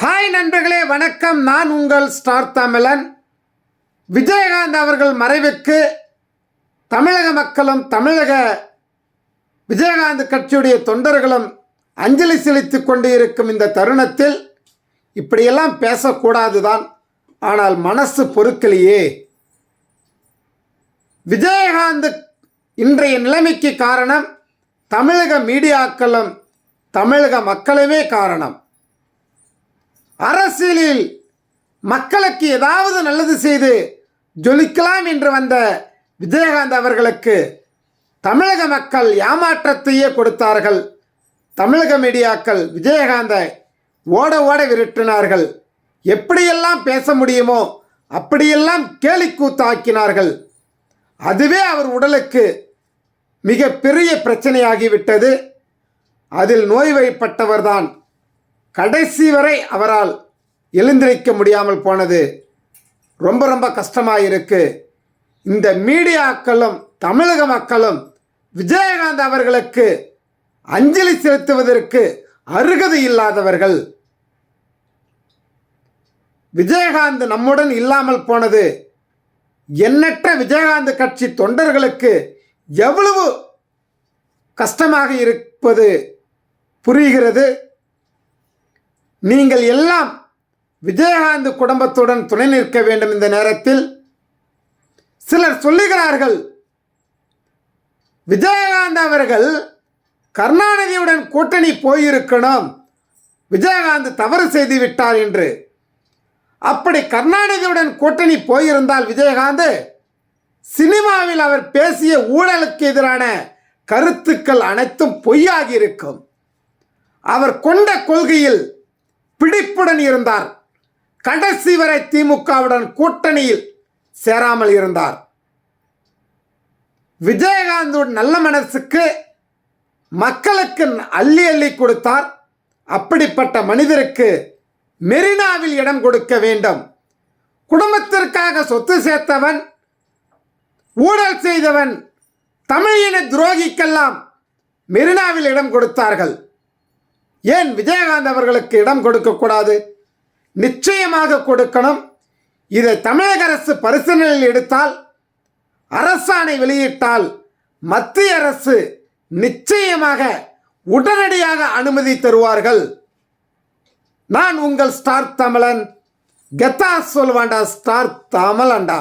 Hi நண்பர்களே. வணக்கம். நான் உங்கள் ஸ்டார் தமிழன். விஜயகாந்த் அவர்கள் மறைவுக்கு தமிழக மக்களும் தமிழக விஜயகாந்த் கட்சியுடைய தொண்டர்களும் அஞ்சலி செலுத்தி கொண்டு இருக்கும் இந்த தருணத்தில் இப்படியெல்லாம் பேசக்கூடாது தான் ஆனால் மனசு பொறுக்கலையே. விஜயகாந்த் இன்றைய நிலைமைக்கு காரணம் தமிழக மீடியாக்களும் தமிழக மக்களுமே காரணம். அரசியலில் மக்களுக்கு ஏதாவது நல்லது செய்து ஜொலிக்கலாம் என்று வந்த விஜயகாந்த் அவர்களுக்கு தமிழக மக்கள் ஏமாற்றத்தையே கொடுத்தார்கள். தமிழக மீடியாக்கள் விஜயகாந்தை ஓட ஓட விரட்டினார்கள். எப்படியெல்லாம் பேச முடியுமோ அப்படியெல்லாம் கேலிக்கூத்தாக்கினார்கள். அதுவே அவர் உடலுக்கு மிக பெரிய பிரச்சனையாகிவிட்டது. அதில் நோய்வாய்ப்பட்டவர்தான் கடைசி வரை அவரால் எழுந்திருக்க முடியாமல் போனது ரொம்ப ரொம்ப கஷ்டமாக இருக்கு இந்த மீடியாக்களும் தமிழக மக்களும் விஜயகாந்த் அவர்களுக்கு அஞ்சலி செலுத்துவதற்கு அருகதை இல்லாதவர்கள். விஜயகாந்த் நம்முடன் இல்லாமல் போனது எண்ணற்ற விஜயகாந்த் கட்சி தொண்டர்களுக்கு எவ்வளவு கஷ்டமாக இருப்பது புரிகிறது. நீங்கள் எல்லாம் விஜயகாந்த் குடும்பத்துடன் துணை நிற்க வேண்டும் இந்த நேரத்தில். சிலர் சொல்லுகிறார்கள் விஜயகாந்த் அவர்கள் கருணாநிதியுடன் கூட்டணி போயிருக்கணும். விஜயகாந்த் தவறு செய்து விட்டார் என்று. அப்படி கருணாநிதியுடன் கூட்டணி போயிருந்தால் விஜயகாந்த் சினிமாவில் அவர் பேசிய ஊழலுக்கு எதிரான கருத்துக்கள் அனைத்தும் பொய்யாகி இருக்கும். அவர் கொண்ட கொள்கையில் பிடிப்புடன் இருந்தார். கடைசி வரை திமுகவுடன் கூட்டணியில் சேராமல் இருந்தார். விஜயகாந்தோட நல்ல மனசுக்கு மக்களுக்கு அள்ளி அள்ளி கொடுத்தார். அப்படிப்பட்ட மனிதருக்கு மெரினாவில் இடம் கொடுக்க வேண்டும். குடும்பத்திற்காக சொத்து சேர்த்தவன் ஊழல் செய்தவன் தமிழின துரோகிக்கெல்லாம் மெரினாவில் இடம் கொடுத்தார்கள். ஏன் விஜயகாந்த் அவர்களுக்கு இடம் கொடுக்கக்கூடாது நிச்சயமாக கொடுக்கணும். இதை தமிழக அரசு பரிசீலனையில் எடுத்தால் அரசாணை வெளியிட்டால் மத்திய அரசு நிச்சயமாக உடனடியாக அனுமதி தருவார்கள். நான் உங்கள் ஸ்டார் தமிழன் கெத்தா சொல்வாண்டா ஸ்டார் தமிழண்டா